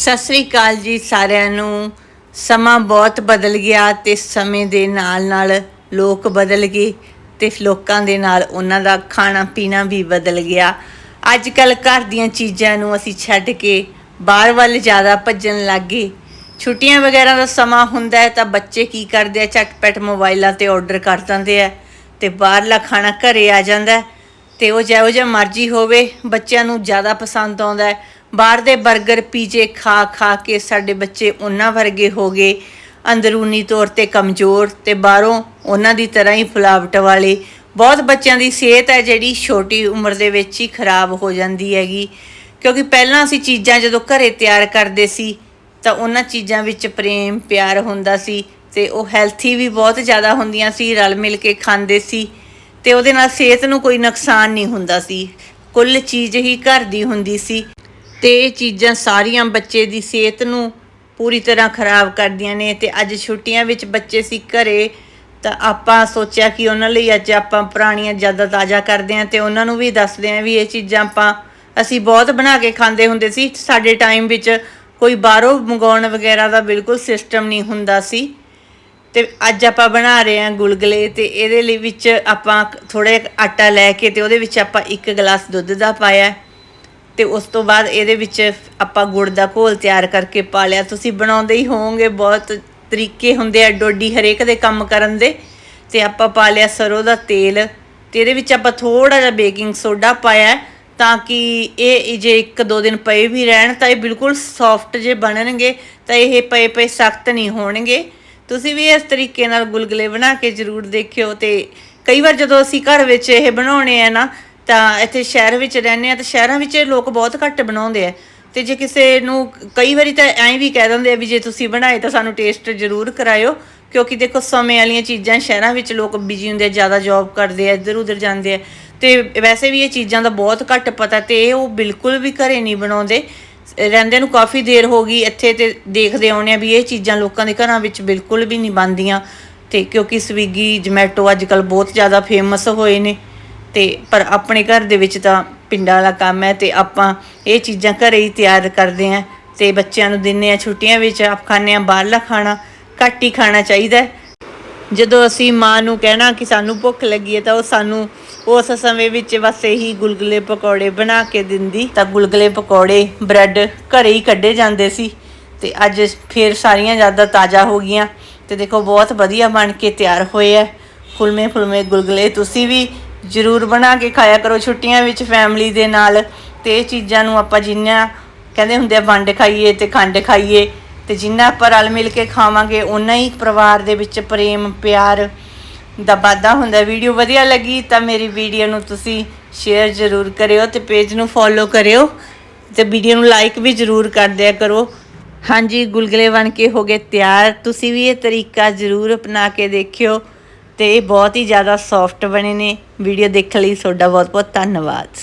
ਸਤਿ ਸ੍ਰੀ ਅਕਾਲ ਜੀ ਸਾਰਿਆਂ ਨੂੰ। ਸਮਾਂ ਬਹੁਤ ਬਦਲ ਗਿਆ ਤੇ ਸਮੇਂ ਦੇ ਨਾਲ ਨਾਲ ਲੋਕ ਬਦਲ ਗਏ ਤੇ ਲੋਕਾਂ ਦੇ ਨਾਲ ਉਹਨਾਂ ਦਾ ਖਾਣਾ ਪੀਣਾ ਵੀ ਬਦਲ ਗਿਆ। ਅੱਜ ਕੱਲ ਘਰ ਦੀਆਂ ਚੀਜ਼ਾਂ ਨੂੰ ਅਸੀਂ ਛੱਡ ਕੇ ਬਾਹਰ ਵੱਲ ਜ਼ਿਆਦਾ ਭੱਜਣ ਲੱਗ ਗਏ। ਛੁੱਟੀਆਂ ਵਗੈਰਾ ਦਾ ਸਮਾਂ ਹੁੰਦਾ ਹੈ ਤਾਂ ਬੱਚੇ ਕੀ ਕਰਦੇ ਆ? ਝਟਪਟ ਮੋਬਾਈਲਾਂ ਤੇ ਆਰਡਰ ਕਰ ਦਿੰਦੇ ਆ ਤੇ ਬਾਹਰਲਾ ਖਾਣਾ ਘਰੇ ਆ ਜਾਂਦਾ ਹੈ ਤੇ ਉਹ ਜਿਹੋ ਜਿਹਾ ਮਰਜ਼ੀ ਹੋਵੇ, ਬੱਚਿਆਂ ਨੂੰ ਜ਼ਿਆਦਾ ਪਸੰਦ ਆਉਂਦਾ ਹੈ। ਬਾਹਰ ਦੇ 버ਗਰ ਪੀਜੇ ਖਾ ਖਾ ਕੇ ਸਾਡੇ ਬੱਚੇ ਉਹਨਾਂ ਵਰਗੇ ਹੋ ਗਏ। ਅੰਦਰੂਨੀ ਤੌਰ ਤੇ ਕਮਜ਼ੋਰ ਤੇ ਬਾਹਰੋਂ ਉਹਨਾਂ ਦੀ ਤਰ੍ਹਾਂ ਹੀ ਫੁਲਾਵਟ ਵਾਲੇ। ਬਹੁਤ ਬੱਚਿਆਂ ਦੀ ਸਿਹਤ ਹੈ ਜਿਹੜੀ ਛੋਟੀ ਉਮਰ ਦੇ ਵਿੱਚ ਹੀ ਖਰਾਬ ਹੋ ਜਾਂਦੀ ਹੈਗੀ। ਕਿਉਂਕਿ ਪਹਿਲਾਂ ਅਸੀਂ ਚੀਜ਼ਾਂ ਜਦੋਂ ਘਰੇ ਤਿਆਰ ਕਰਦੇ ਸੀ, ਤਾਂ ਉਹਨਾਂ ਚੀਜ਼ਾਂ ਵਿੱਚ ਪ੍ਰੇਮ, ਪਿਆਰ ਹੁੰਦਾ ਸੀ ਤੇ ਉਹ ਹੈਲਥੀ ਵੀ ਬਹੁਤ ਜ਼ਿਆਦਾ ਹੁੰਦੀਆਂ ਸੀ, ਰਲ ਮਿਲ ਕੇ ਖਾਂਦੇ ਸੀ ਤੇ ਉਹਦੇ ਨਾਲ ਸਿਹਤ ਨੂੰ ਕੋਈ ਨੁਕਸਾਨ ਨਹੀਂ ਹੁੰਦਾ ਸੀ। ਕੁੱਲ ਚੀਜ਼ ਹੀ ਘਰ ਦੀ ਹੁੰਦੀ ਸੀ। ਤੇ ਇਹ ਚੀਜ਼ਾਂ ਸਾਰੀਆਂ ਬੱਚੇ ਦੀ ਸਿਹਤ ਨੂੰ ਪੂਰੀ ਤਰ੍ਹਾਂ ਖਰਾਬ ਕਰਦੀਆਂ ਨੇ ਤੇ ਅੱਜ ਛੁੱਟੀਆਂ ਵਿੱਚ ਬੱਚੇ ਸੀ ਘਰੇ, ਤਾਂ ਆਪਾਂ ਸੋਚਿਆ ਕਿ ਉਹਨਾਂ ਲਈ ਅੱਜ ਆਪਾਂ ਪੁਰਾਣੀਆਂ ਯਾਦਾਂ ਤਾਜ਼ਾ ਕਰਦੇ ਆਂ ਤੇ ਉਹਨਾਂ ਨੂੰ ਵੀ ਦੱਸਦੇ ਆਂ ਵੀ ਇਹ ਚੀਜ਼ਾਂ ਆਪਾਂ, ਅਸੀਂ ਬਹੁਤ ਬਣਾ ਕੇ ਖਾਂਦੇ ਹੁੰਦੇ ਸੀ। ਸਾਡੇ ਟਾਈਮ ਵਿੱਚ ਕੋਈ ਬਾਹਰੋਂ ਮੰਗਾਉਣ ਵਗੈਰਾ ਦਾ ਬਿਲਕੁਲ ਸਿਸਟਮ ਨਹੀਂ ਹੁੰਦਾ ਸੀ। ਤੇ ਅੱਜ ਆਪਾਂ ਬਣਾ ਰਹੇ ਹਾਂ ਗੁਲਗਲੇ ਤੇ ਇਹਦੇ ਲਈ ਵਿੱਚ ਆਪਾਂ ਥੋੜਾ ਜਿਹਾ ਆਟਾ ਲੈ ਕੇ ਤੇ ਉਹਦੇ ਵਿੱਚ ਆਪਾਂ ਇੱਕ ਗਲਾਸ ਦੁੱਧ ਦਾ ਪਾਇਆ। ਤੇ ਉਸ ਤੋਂ ਬਾਅਦ ਇਹਦੇ ਵਿੱਚ ਆਪਾਂ ਗੁੜ ਦਾ ਘੋਲ ਤਿਆਰ ਕਰਕੇ ਪਾ ਲਿਆ। ਤੁਸੀਂ ਬਣਾਉਂਦੇ ਹੀ ਹੋਵੋਗੇ, ਬਹੁਤ ਤਰੀਕੇ ਹੁੰਦੇ ਆ ਡੋਡੀ ਹਰੇਕ ਦੇ ਕੰਮ ਕਰਨ ਦੇ। ਤੇ ਆਪਾਂ ਪਾ ਲਿਆ ਸਰੋਂ ਦਾ ਤੇਲ ਤੇ ਇਹਦੇ ਵਿੱਚ ਆਪਾਂ ਥੋੜਾ ਜਿਹਾ ਬੇਕਿੰਗ ਸੋਡਾ ਪਾਇਆ ਤਾਂ ਕਿ ਇਹ ਜੇ ਇੱਕ ਦੋ ਦਿਨ ਪਏ ਵੀ ਰਹਿਣ ਤਾਂ ਇਹ ਬਿਲਕੁਲ ਸੌਫਟ ਜੇ ਬਣਨਗੇ ਤਾਂ ਇਹ ਪਏ ਪਏ ਸਖਤ ਨਹੀਂ ਹੋਣਗੇ। ਤੁਸੀਂ ਵੀ ਇਸ ਤਰੀਕੇ ਨਾਲ ਗੁਲਗੁਲੇ ਬਣਾ ਕੇ ਜ਼ਰੂਰ ਦੇਖਿਓ ਤੇ ਕਈ ਵਾਰ ਜਦੋਂ ਅਸੀਂ ਘਰ ਵਿੱਚ ਇਹ ਬਣਾਉਣੇ ਆ ਨਾ ਤਾਂ ਇੱਥੇ ਸ਼ਹਿਰ ਵਿੱਚ ਰਹਿੰਦੇ ਆ ਤਾਂ ਸ਼ਹਿਰਾਂ ਵਿੱਚ ਇਹ ਲੋਕ ਬਹੁਤ ਘੱਟ ਬਣਾਉਂਦੇ ਆ। ਤੇ ਜੇ ਕਿਸੇ ਨੂੰ ਕਈ ਵਾਰੀ ਤਾਂ ਐਂ ਵੀ ਕਹਿ ਦਿੰਦੇ ਆ ਵੀ ਜੇ ਤੁਸੀਂ ਬਣਾਏ ਤਾਂ ਸਾਨੂੰ ਟੇਸਟ ਜ਼ਰੂਰ ਕਰਾਇਓ, ਕਿਉਂਕਿ ਦੇਖੋ ਸਮੇਂ ਵਾਲੀਆਂ ਚੀਜ਼ਾਂ ਸ਼ਹਿਰਾਂ ਵਿੱਚ ਲੋਕ ਬਿਜ਼ੀ ਹੁੰਦੇ ਆ, ਜ਼ਿਆਦਾ ਜੌਬ ਕਰਦੇ ਆ ਇੱਧਰ ਉੱਧਰ ਜਾਂਦੇ ਆ। ਤੇ ਵੈਸੇ ਵੀ ਇਹ ਚੀਜ਼ਾਂ ਦਾ ਬਹੁਤ ਘੱਟ ਪਤਾ ਤੇ ਇਹ ਉਹ ਬਿਲਕੁਲ ਵੀ ਘਰੇ ਨਹੀਂ ਬਣਾਉਂਦੇ। ਰਹਿੰਦੇ ਨੂੰ ਕਾਫੀ ਦੇਰ ਹੋ ਗਈ, ਇੱਥੇ ਤੇ ਦੇਖਦੇ ਆਉਣੇ ਆ ਵੀ ਇਹ ਚੀਜ਼ਾਂ ਲੋਕਾਂ ਦੇ ਘਰਾਂ ਵਿੱਚ ਬਿਲਕੁਲ ਵੀ ਨਹੀਂ ਬਣਦੀਆਂ। ਤੇ ਕਿਉਂਕਿ ਸਵੀਗੀ, ਜਮੈਟੋ ਅੱਜ ਕੱਲ ਬਹੁਤ ਜ਼ਿਆਦਾ ਫੇਮਸ ਹੋਏ ਨੇ। ਤੇ ਪਰ ਆਪਣੇ ਘਰ ਦੇ ਵਿੱਚ ਤਾਂ ਪਿੰਡਾਂ ਵਾਲਾ ਕੰਮ ਹੈ ਤੇ ਆਪਾਂ ਇਹ ਚੀਜ਼ਾਂ ਘਰੇ ਹੀ ਤਿਆਰ ਕਰਦੇ ਆਂ ਤੇ ਬੱਚਿਆਂ ਨੂੰ ਦਿੰਨੇ ਆ ਛੁੱਟੀਆਂ ਵਿੱਚ, ਆਪ ਖਾਂਦੇ ਆ ਬਾਹਰਲਾ ਖਾਣਾ, ਘੱਟ ਹੀ ਖਾਣਾ ਚਾਹੀਦਾ ਜਦੋਂ ਅਸੀਂ ਮਾਂ ਨੂੰ ਕਹਿਣਾ ਕਿ ਸਾਨੂੰ ਭੁੱਖ ਲੱਗੀ ਹੈ ਤਾਂ ਉਹ ਸਾਨੂੰ ਉਸ ਸਮੇਂ ਵਿੱਚ ਬਸ ਇਹੀ ਗੁਲਗੁਲੇ ਪਕੌੜੇ ਬਣਾ ਕੇ ਦਿੰਦੀ, ਤਾਂ ਗੁਲਗੁਲੇ ਪਕੌੜੇ, ਬ੍ਰੈਡ ਘਰੇ ਹੀ ਕੱਢੇ ਜਾਂਦੇ ਸੀ ਤੇ ਅੱਜ ਫੇਰ ਸਾਰੀਆਂ ਜ਼ਿਆਦਾ ਤਾਜ਼ਾ ਹੋ ਗਈਆਂ ਤੇ ਦੇਖੋ ਬਹੁਤ ਵਧੀਆ ਬਣ ਕੇ ਤਿਆਰ ਹੋਏ ਆ ਫੁਲਮੇ ਫੁਲਮੇ ਗੁਲਗੁਲੇ, ਤੁਸੀਂ ਵੀ ਜ਼ਰੂਰ ਬਣਾ ਕੇ ਖਾਇਆ ਕਰੋ। ਛੁੱਟੀਆਂ ਵਿੱਚ ਫੈਮਿਲੀ ਦੇ ਨਾਲ ਤੇ ਇਹ ਚੀਜ਼ਾਂ ਨੂੰ ਆਪਾਂ ਜਿੰਨਾ ਕਹਿੰਦੇ ਹੁੰਦੇ ਆ, ਵੰਡ ਖਾਈਏ ਤੇ ਖੰਡ ਖਾਈਏ ਤੇ ਜਿੰਨਾ ਆਪਾਂ ਰਲ ਮਿਲ ਕੇ ਖਾਵਾਂਗੇ, ਓਨਾ ਹੀ ਪਰਿਵਾਰ ਦੇ ਵਿੱਚ ਪ੍ਰੇਮ, ਪਿਆਰ ਦਾ ਵਾਧਾ ਹੁੰਦਾ। ਵੀਡੀਓ ਵਧੀਆ ਲੱਗੀ ਤਾਂ ਮੇਰੀ ਵੀਡੀਓ ਨੂੰ ਤੁਸੀਂ ਸ਼ੇਅਰ ਜ਼ਰੂਰ ਕਰਿਓ ਤੇ ਪੇਜ ਨੂੰ ਫੋਲੋ ਕਰਿਓ ਤੇ ਵੀਡੀਓ ਨੂੰ ਲਾਈਕ ਵੀ ਜ਼ਰੂਰ ਕਰ ਦਿਆ ਕਰੋ। ਹਾਂਜੀ, ਗੁਲਗਲੇ ਬਣ ਕੇ ਹੋ ਗਏ ਤਿਆਰ। ਤੁਸੀਂ ਵੀ ਇਹ ਤਰੀਕਾ ਜ਼ਰੂਰ ਅਪਣਾ ਕੇ ਦੇਖਿਓ। ਤੇ ਇਹ ਬਹੁਤ ਹੀ ਜ਼ਿਆਦਾ ਸੌਫਟ ਬਣੇ ਨੇ। ਵੀਡੀਓ ਦੇਖਣ ਲਈ ਤੁਹਾਡਾ ਬਹੁਤ ਬਹੁਤ ਧੰਨਵਾਦ।